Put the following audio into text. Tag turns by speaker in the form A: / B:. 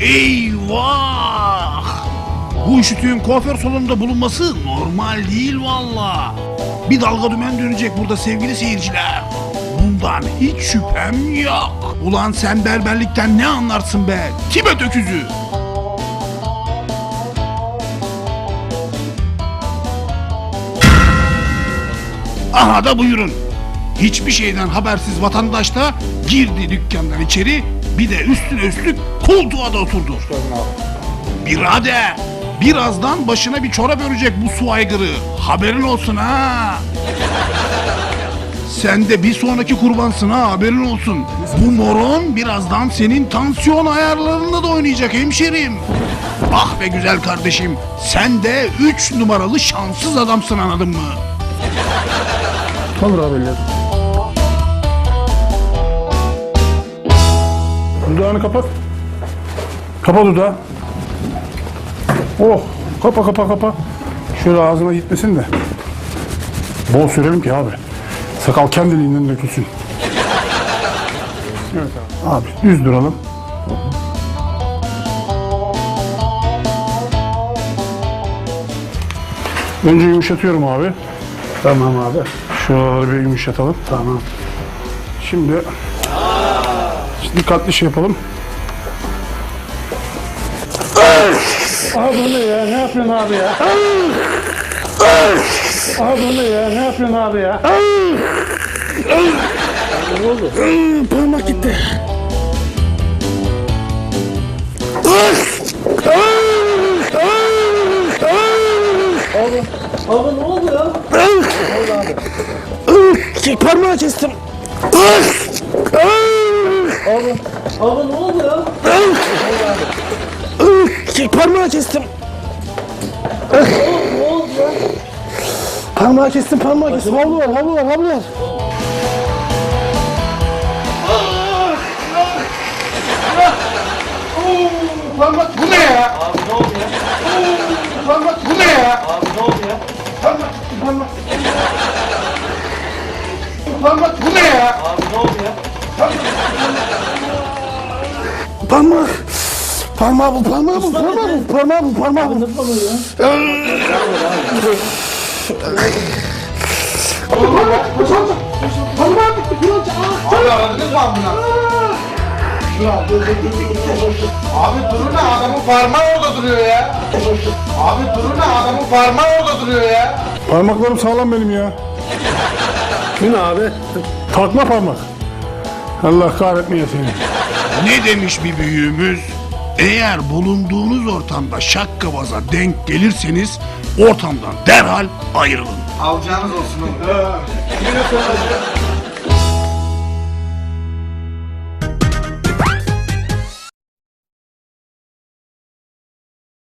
A: Eyvah! Bu üşütüğün kuaför salonunda bulunması normal değil valla. Bir dalga dümen dönecek burada sevgili seyirciler. Bundan hiç şüphem yok. Ulan sen berberlikten ne anlarsın be? Tibet öküzü. Aha da buyurun. Hiçbir şeyden habersiz vatandaş da girdi dükkandan içeri bir de üstüne üstlük koltuğa da oturdu. Birader birazdan başına bir çorap örecek bu su aygırı. Haberin olsun ha. Sen de bir sonraki kurbansın ha haberin olsun. Bu moron birazdan senin tansiyon ayarlarında da oynayacak hemşerim. Ah be güzel kardeşim sen de 3 numaralı şanssız adamsın anladın mı?
B: Olur abi Dudağını kapat. Kapa dudağı. Oh. Kapa kapa kapa. Şöyle ağzına gitmesin de. Bol sürelim ki abi. Sakal kendiliğinden dökülsün. Evet abi. Abi düz duralım. Önce yumuşatıyorum abi.
C: Tamam abi.
B: Şuraları bir yumuşatalım.
C: Tamam.
B: Şimdi dikkatli şey yapalım. Abi bu ne ya? Ne yapıyorsun abi ya? Abi bu ne ya? Ne yapıyorsun abi ya? Ne oldu? Parmak gitti.
C: Abi ne oldu ya?
B: Parmağı kestim.
C: Abi, abi ne oldu ya?
B: Parmağı kestim.
C: Ne oldu ya?
B: Parmağı kestim, parmağı kestim. Havlu var, havlu var, havlu var.
A: Parmak bu ne ya?
C: Abi ne oldu ya?
A: Parmak bu ne ya?
C: Abi ne oldu ya?
A: Parmak.
B: Parmağı bu, parmağı bu, parmağı bu, parmağı bu, parmağı bu.
D: Abi aradınız mı ambulans? Abi durun ne adamın parmağı orada duruyor ya. Abi durun ne adamın parmağı orada duruyor ya.
B: Parmaklarım sağlam benim ya.
C: Bu ne abi?
B: Takma parmak. Allah kahretmeye seni.
A: Ne demiş bir büyüğümüz? Eğer bulunduğunuz ortamda şakkabaza denk gelirseniz ortamdan derhal ayrılın.
D: Alacağınız olsun oğlum.